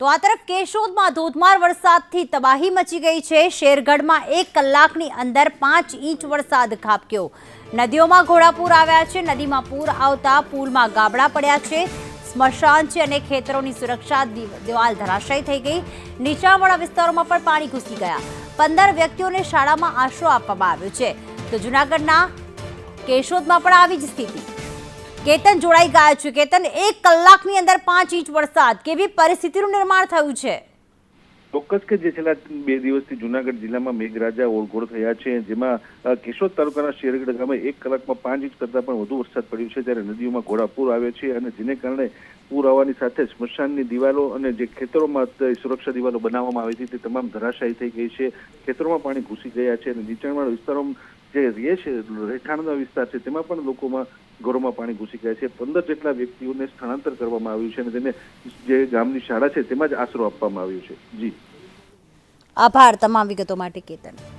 તો આ તરફ કેશોદમાં ધોધમાર વરસાદથી તબાહી મચી ગઈ છે. શેરગઢમાં એક કલાકની અંદર પાંચ ઇંચ વરસાદ ખાબક્યો. નદીઓમાં ઘોડાપૂર આવ્યા છે. નદીમાં પૂર આવતા પુલમાં ગાબડા પડ્યા છે. સ્મશાન છે અને ખેતરોની સુરક્ષા દિવાલ ધરાશાયી થઈ ગઈ. નીચાણવાળા વિસ્તારોમાં પણ પાણી ઘૂસી ગયા. પંદર વ્યક્તિઓને શાળામાં આશરો આપવામાં આવ્યો છે. તો જૂનાગઢના કેશોદમાં પણ આવી જ સ્થિતિ. કેતન જોડાઈ ગયા છે. કેતન, એક કલાકની અંદર પાંચ ઇંચ વરસાદ કેવી પરિસ્થિતિનું નિર્માણ થયું છે? ચોક્કસ કે જે છેલ્લા બે દિવસથી જુનાગઢ જિલ્લામાં મેઘરાજા ઓળઘોળ થયા છે. જેમાં કેશોદ તાલુકાના શેરગઢ ગામે એક કલાકમાં પાંચ ઇંચ કરતાં પણ વધુ વરસાદ પડ્યો છે. ત્યારે નદીઓમાં ઘોડાપૂર આવે છે અને જેને કારણે પૂર આવવાની સાથે સ્મશાનની દિવાલો અને જે ખેતરોમાં સુરક્ષા દિવાલો બનાવવામાં આવી હતી તે તમામ ધરાશાયી થઈ ગઈ છે. ખેતરોમાં પાણી ઘૂસી ગયા છે અને નીચાણવાળા વિસ્તારોમાં જે રે છે, રહેઠાણનો વિસ્તાર છે, તેમાં પણ લોકોમાં ઘરોમાં પાણી ઘૂસી ગયા છે. પંદર જેટલા વ્યક્તિઓને સ્થળાંતર કરવામાં આવ્યું છે અને તેને જે ગામની શાળા છે, તેમાં જ આશરો આપવામાં આવ્યો છે. જી. આભાર તમામ વિગતો માટે, કેતન.